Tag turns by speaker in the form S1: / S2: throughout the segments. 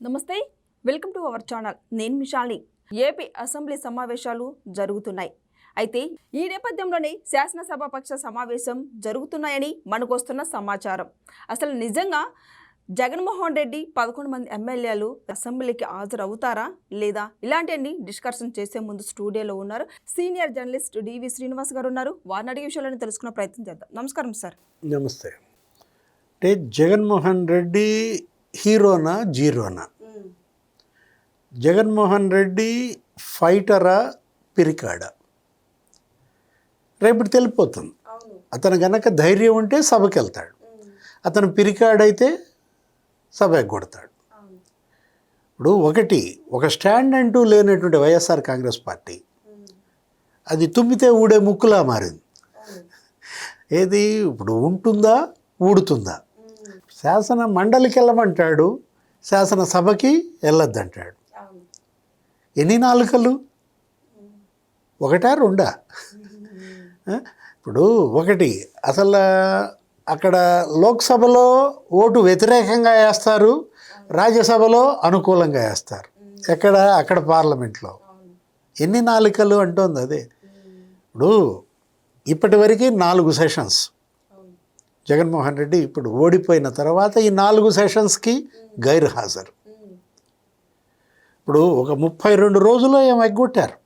S1: నమస్తే welcome to our channel. నేను మిషాలి. AP assembly సమావేశాలు జరుగుతున్నాయి. అయితే ఈ నేపథ్యంలోనే శాసనసభాపక్ష సమావేశం జరుగుతున్నాయని మనకు వస్తున్న సమాచారం. అసలు నిజంగా జగన్మోహన్ రెడ్డి పదకొండు మంది ఎమ్మెల్యేలు అసెంబ్లీకి హాజరవుతారా? లేదా ఇలాంటివన్నీ డిస్కషన్ చేసే ముందు స్టూడియోలో ఉన్నారు సీనియర్ జర్నలిస్ట్ డివి శ్రీనివాస్ గారు ఉన్నారు. వారిని అడిగే విషయాలను తెలుసుకునే ప్రయత్నం చేద్దాం. నమస్కారం సార్.
S2: నమస్తే. అంటే జగన్మోహన్ రెడ్డి హీరోనా జీరోనా? జగన్మోహన్ రెడ్డి ఫైటరా పిరికాడా? రేపు తెలిపోతుంది. అతను గనక ధైర్యం ఉంటే సభకి వెళ్తాడు అతను పిరికాడైతే సభ ఎగ్గొడతాడు ఇప్పుడు ఒకటి ఒక స్టాండ్ అంటూ లేనటువంటి వైఎస్ఆర్ కాంగ్రెస్ పార్టీ. అది తుమ్మితే ఊడే ముక్కులా మారింది. ఏది ఇప్పుడు ఉంటుందా ఊడుతుందా? శాసన మండలికి వెళ్ళమంటాడు శాసనసభకి వెళ్ళొద్దంటాడు. ఎన్ని నాలుకలు? ఒకటా రెండా? ఇప్పుడు ఒకటి అసలు అక్కడ లోక్సభలో ఓటు వ్యతిరేకంగా వేస్తారు రాజ్యసభలో అనుకూలంగా వేస్తారు. ఎక్కడ? అక్కడ పార్లమెంట్లో. ఎన్ని నాలుకలు అంటోంది అదే. ఇప్పుడు ఇప్పటివరకు నాలుగు సెషన్స్. జగన్మోహన్ రెడ్డి ఇప్పుడు ఓడిపోయిన తర్వాత ఈ నాలుగు సెషన్స్కి గైర్ హాజరు ఇప్పుడు ఒక ముప్పై రెండు రోజుల్లో ఏం ఎగ్గొట్టారు.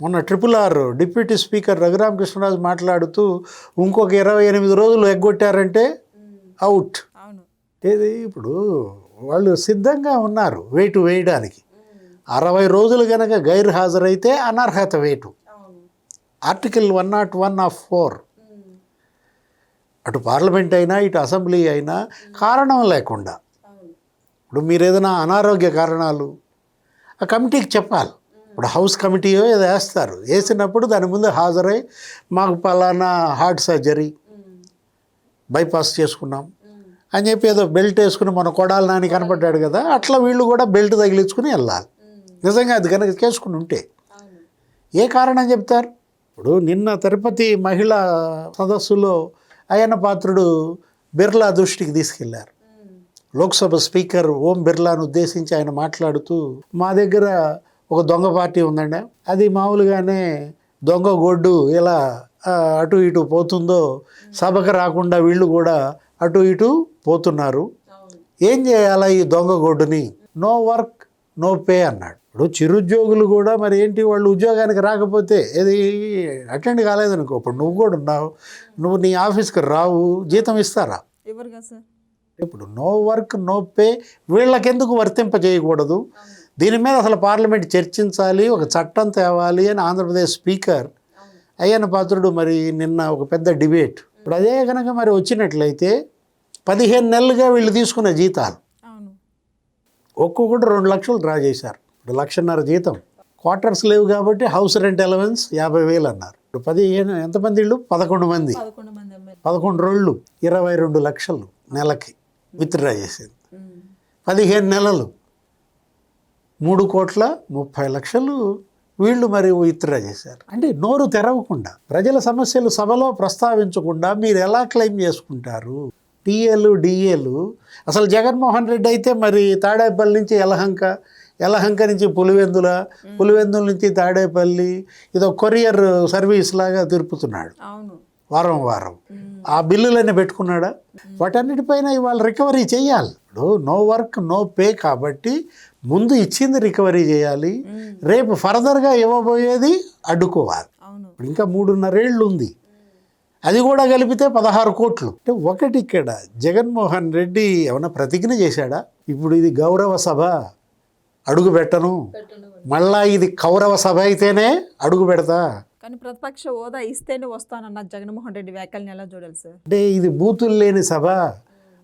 S2: మొన్న triple R deputy speaker Raghuramakrishnaraju మాట్లాడుతూ ఇంకొక ఇరవై ఎనిమిది రోజులు ఎగ్గొట్టారంటే అవుట్. ఏది ఇప్పుడు వాళ్ళు సిద్ధంగా ఉన్నారు వేటు వేయడానికి. అరవై రోజులు కనుక గైర్ హాజరైతే అనర్హత వేటు. Article one not one of four అటు పార్లమెంట్ అయినా ఇటు అసెంబ్లీ అయినా కారణం లేకుండా. ఇప్పుడు మీరు ఏదైనా అనారోగ్య కారణాలు ఆ కమిటీకి చెప్పాలి. ఇప్పుడు హౌస్ కమిటీయో ఏదో వేస్తారు. వేసినప్పుడు దాని ముందు హాజరై మాకు పలానా హార్ట్ సర్జరీ బైపాస్ చేసుకున్నాం అని చెప్పి ఏదో బెల్ట్ వేసుకుని మన కొడాలి నాని కనపడ్డాడు కదా అట్లా వీళ్ళు కూడా బెల్ట్ తగిలించుకుని వెళ్ళాలి. నిజంగా అది కనుక చేసుకుని ఉంటే ఏ కారణం చెప్తారు? ఇప్పుడు నిన్న తిరుపతి మహిళా సదస్సులో అయ్యన్న పాత్రుడు బిర్లా దృష్టికి తీసుకెళ్ళారు. లోక్సభ స్పీకర్ ఓం బిర్లాను ఉద్దేశించి ఆయన మాట్లాడుతూ మా దగ్గర ఒక దొంగ పార్టీ ఉందండి. అది మామూలుగానే దొంగ గొడ్డు ఎలా అటు ఇటు పోతుందో సభకు రాకుండా వీళ్ళు కూడా అటు ఇటు పోతున్నారు. ఏం చేయాలా ఈ దొంగ గొడ్డుని? నో వర్క్ నో పే అన్నాడు. ఇప్పుడు చిరుద్యోగులు కూడా మరి ఏంటి వాళ్ళు ఉద్యోగానికి రాకపోతే ఏది అటెండ్ కాలేదనుకో ఇప్పుడు నువ్వు కూడా ఉన్నావు నువ్వు నీ ఆఫీస్కి రావు జీతం ఇస్తారా? ఇప్పుడు నో వర్క్ నో పే వీళ్ళకెందుకు వర్తింప చేయకూడదు? దీని మీద అసలు పార్లమెంట్ చర్చించాలి ఒక చట్టం తేవాలి అని ఆంధ్రప్రదేశ్ స్పీకర్ అయ్యన్న పాత్రుడు మరి నిన్న ఒక పెద్ద డిబేట్. ఇప్పుడు అదే కనుక మరి వచ్చినట్లయితే పదిహేను నెలలుగా వీళ్ళు తీసుకున్న జీతాలు ఒక్కొక్కటి రెండు లక్షలు డ్రా చేశారు. లక్షన్నర జీతం. క్వార్టర్స్ లేవు కాబట్టి హౌస్ రెంట్ అలవెన్స్ యాభై వేలు అన్నారు. ఇప్పుడు పదిహేను ఎంతమంది ఇళ్ళు? పదకొండు మంది.
S1: పదకొండు
S2: రోజులు ఇరవై రెండు లక్షలు నెలకి విత్డ్రా చేసింది. పదిహేను నెలలు. మూడు కోట్ల ముప్పై లక్షలు వీళ్ళు మరి విత్డ్రా చేశారు. అంటే నోరు తెరవకుండా ప్రజల సమస్యలు సభలో ప్రస్తావించకుండా మీరు ఎలా క్లెయిమ్ చేసుకుంటారు? టీఏలు డిఏలు అసలు జగన్మోహన్ రెడ్డి అయితే మరి తాడేపల్లి నుంచి యలహంక యలహంక నుంచి పులివెందుల పులివెందుల నుంచి తాడేపల్లి ఇదో కొరియర్ సర్వీస్ లాగా తిరుపుతున్నాడు. వారం వారం. ఆ బిల్లులన్నీ పెట్టుకున్నాడా? వాటన్నిటిపైన ఇవాళ రికవరీ చేయాలి. ఇప్పుడు నో వర్క్ నో పే కాబట్టి ముందు ఇచ్చింది రికవరీ చేయాలి. రేపు ఫర్దర్గా ఇవ్వబోయేది అడ్డుకోవాలి. ఇప్పుడు ఇంకా మూడున్నరేళ్ళు ఉంది అది కూడా కలిపితే పదహారు కోట్లు. అంటే ఒకటి ఇక్కడ జగన్మోహన్ రెడ్డి ఏమైనా ప్రతిజ్ఞ చేశాడా? ఇప్పుడు ఇది గౌరవ సభ. అడుగు పెట్టను. మళ్ళా ఇది కౌరవ సభ అయితేనే అడుగు పెడతా.
S1: కానీ ప్రతిపక్ష హోదా ఇస్తేనే వస్తానన్న జగన్మోహన్ రెడ్డి వ్యాఖ్యలను ఎలా చూడాలి సార్?
S2: అంటే ఇది బూతులు లేని సభ.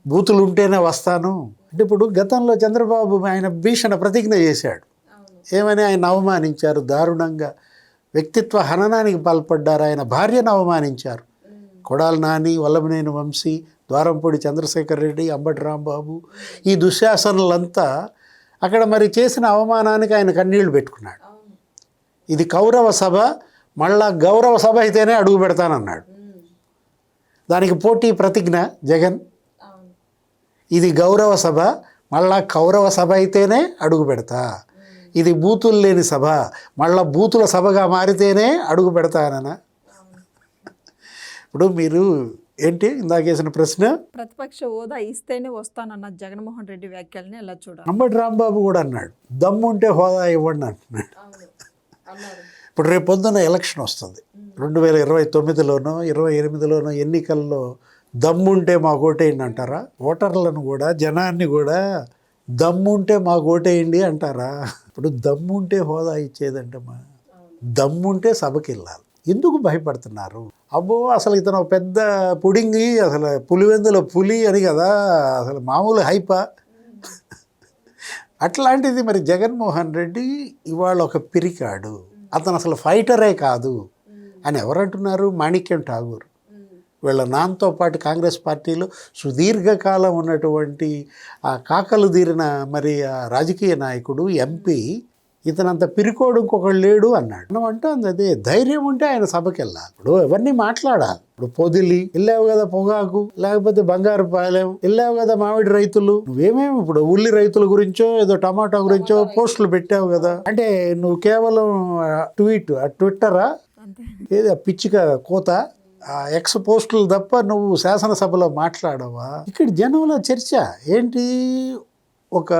S2: బూతులు ఉంటేనే వస్తాను. అంటే ఇప్పుడు గతంలో చంద్రబాబు ఆయన భీషణ ప్రతిజ్ఞ చేశాడు. ఏమని ఆయన అవమానించారు? దారుణంగా. వ్యక్తిత్వ హననానికి పాల్పడ్డారు. ఆయన భార్యను అవమానించారు. కొడాలి నాని వల్లభనేని వంశీ ద్వారంపూడి చంద్రశేఖర్ రెడ్డి అంబటి రాంబాబు. ఈ దుశ్శాసనులంతా అక్కడ మరి చేసిన అవమానానికి ఆయన కన్నీళ్ళు పెట్టుకున్నాడు. ఇది కౌరవ సభ మళ్ళా గౌరవ సభ అయితేనే అడుగు పెడతానన్నాడు. దానికి పోటీ ప్రతిజ్ఞ జగన్. ఇది గౌరవ సభ మళ్ళా కౌరవ సభ అయితేనే అడుగు పెడతా. ఇది బూతులు లేని సభ మళ్ళా బూతుల సభగా మారితేనే అడుగు పెడతాననా ఇప్పుడు మీరు ఏంటి? ఇందాకేసిన ప్రశ్న?
S1: ప్రతిపక్ష హోదా ఇస్తేనే వస్తానన్న జగన్మోహన్ రెడ్డి వ్యాఖ్యల్ని ఎలా చూడాలి?
S2: అంబటి రాంబాబు కూడా అన్నాడు దమ్ముంటే హోదా ఇవ్వండి అంటున్నాడు. ఇప్పుడు రేపు పొద్దున్న ఎలక్షన్ వస్తుంది. రెండు వేల ఇరవై తొమ్మిదిలోనో ఇరవై ఎనిమిదిలోనో ఎన్నికల్లో దమ్ముంటే మాకు ఓటేయండి అంటారా? ఓటర్లను కూడా జనాన్ని కూడా దమ్ముంటే మాకు ఓటేయండి అంటారా? ఇప్పుడు దమ్ముంటే హోదా ఇచ్చేదంటమ్మా దమ్ముంటే సభకి వెళ్ళాలి ఎందుకు భయపడుతున్నారు? అబ్బో అసలు ఇతను ఒక పెద్ద పుడింగి అసలు పులివెందుల పులి అని కదా అసలు మామూలు హైపా. అట్లాంటిది మరి జగన్మోహన్ రెడ్డి ఇవాళ ఒక పిరికాడు. అతను అసలు ఫైటరే కాదు అని ఎవరంటున్నారు? మాణిక్యం ఠాగూర్. వీళ్ళ నాన్నతో పాటు కాంగ్రెస్ పార్టీలో సుదీర్ఘకాలం ఉన్నటువంటి ఆ కాకలు తీరిన మరి ఆ రాజకీయ నాయకుడు ఎంపీ ఇతనంత పిరికోడు ఇంకొకడు లేడు అన్నాడు. మనం అంటుంది అదే ధైర్యం ఉంటే ఆయన సభకి వెళ్ళాలి ఇప్పుడు ఎవరిని మాట్లాడాలి? ఇప్పుడు పొదిలి వెళ్ళావు కదా పొగాకు లేకపోతే బంగారు పాలెం వెళ్ళావు కదా మామిడి రైతులు. నువ్వేమేమి ఇప్పుడు ఉల్లి రైతుల గురించో ఏదో టమాటా గురించో పోస్టులు పెట్టావు కదా. అంటే నువ్వు కేవలం ట్వీట్ ఆ ట్విట్టరా? ఏది ఆ పిచ్చిక కోత? ఆ ఎక్స్ పోస్టులు తప్ప నువ్వు శాసనసభలో మాట్లాడవా? ఇక్కడ జనంలో చర్చ. ఏంటి? ఒక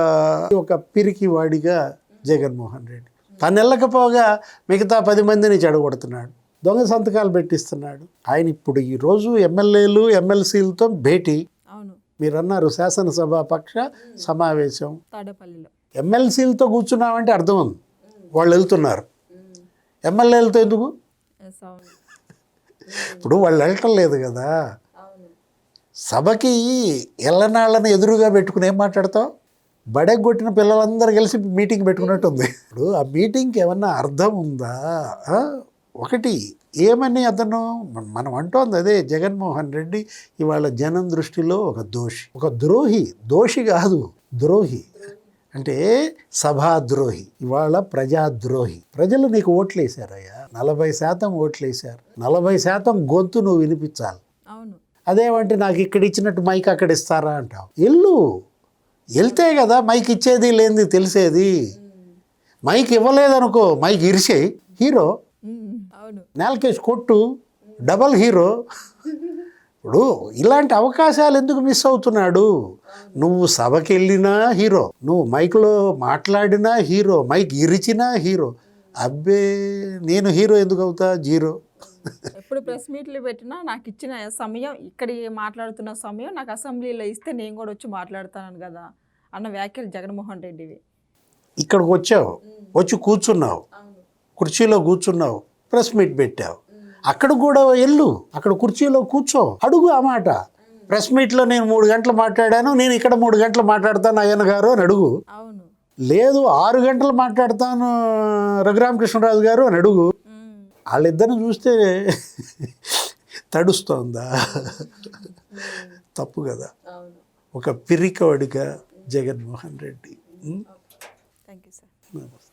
S2: ఒక పిరికి వాడిగా జగన్మోహన్ రెడ్డి. తను వెళ్ళకపోగా మిగతా పది మందిని చెడగొడుతున్నాడు దొంగ సంతకాలు పెట్టిస్తున్నాడు. ఆయన ఇప్పుడు ఈరోజు ఎమ్మెల్యేలు ఎమ్మెల్సీలతో భేటీ. మీరు అన్నారు శాసనసభ పక్ష సమావేశం. ఎమ్మెల్సీలతో కూర్చున్నామంటే అర్థం ఉంది వాళ్ళు వెళ్తున్నారు. ఎమ్మెల్యేలతో ఎందుకు? ఇప్పుడు వాళ్ళు వెళ్ళటం లేదు కదా. సభకి ఎల్లనాళ్ళని ఎదురుగా పెట్టుకుని ఏం మాట్లాడతావు? బడెగొట్టిన పిల్లలందరూ కలిసి మీటింగ్ పెట్టుకున్నట్టుంది. ఇప్పుడు ఆ మీటింగ్కి ఏమన్నా అర్థం ఉందా? ఒకటి ఏమని అతను మన- అంటోంది అదే జగన్మోహన్ రెడ్డి ఇవాళ జనం దృష్టిలో ఒక దోషి. ఒక ద్రోహి దోషి కాదు ద్రోహి. అంటే సభాద్రోహి ఇవాళ ప్రజాద్రోహి. ప్రజలు నీకు ఓట్లేశారయ్యా. నలభై శాతం ఓట్లేశారు. నలభై శాతం గొంతు నువ్వు వినిపించాలి.
S1: అవును.
S2: అదేమంటే నాకు ఇక్కడ ఇచ్చినట్టు మైక్ అక్కడ ఇస్తారా అంటావు. ఎల్లు వెళ్తే కదా మైక్ ఇచ్చేది లేనిది తెలిసేది. మైక్ ఇవ్వలేదనుకో మైక్ ఇరిసేయి. హీరో నేలకేసి కొట్టు డబల్ హీరో. ఇప్పుడు ఇలాంటి అవకాశాలు ఎందుకు మిస్ అవుతున్నాడు? నువ్వు సభకి వెళ్ళినా హీరో నువ్వు మైక్లో మాట్లాడినా హీరో మైక్ ఇరిచినా హీరో. అబ్బే నేను హీరో ఎందుకు అవుతా? జీరో.
S1: ఎప్పుడు ప్రెస్ మీట్లు పెట్టినా నాకు ఇచ్చిన సమయం ఇక్కడ మాట్లాడుతున్న సమయం నాకు అసెంబ్లీలో ఇస్తే నేను కూడా వచ్చి మాట్లాడతాను కదా అన్న వ్యాఖ్యలు జగన్మోహన్ రెడ్డివి.
S2: ఇక్కడికి వచ్చావు వచ్చి కూర్చున్నావు కుర్చీలో కూర్చున్నావు ప్రెస్ మీట్ పెట్టావు. అక్కడ కూడా వెళ్ళు అక్కడ కుర్చీలో కూర్చో అడుగు ఆ మాట. ప్రెస్ మీట్లో నేను మూడు గంటలు మాట్లాడాను నేను ఇక్కడ మూడు గంటలు మాట్లాడతాను అయ్యన్న గారు అని అడుగు.
S1: అవును.
S2: లేదు ఆరు గంటలు మాట్లాడతాను రఘురామకృష్ణరాజు గారు అని అడుగు. వాళ్ళిద్దరిని చూస్తే తడుస్తోందా? తప్పు కదా. ఒక పిరికవాడిగా జగన్మోహన్ రెడ్డి.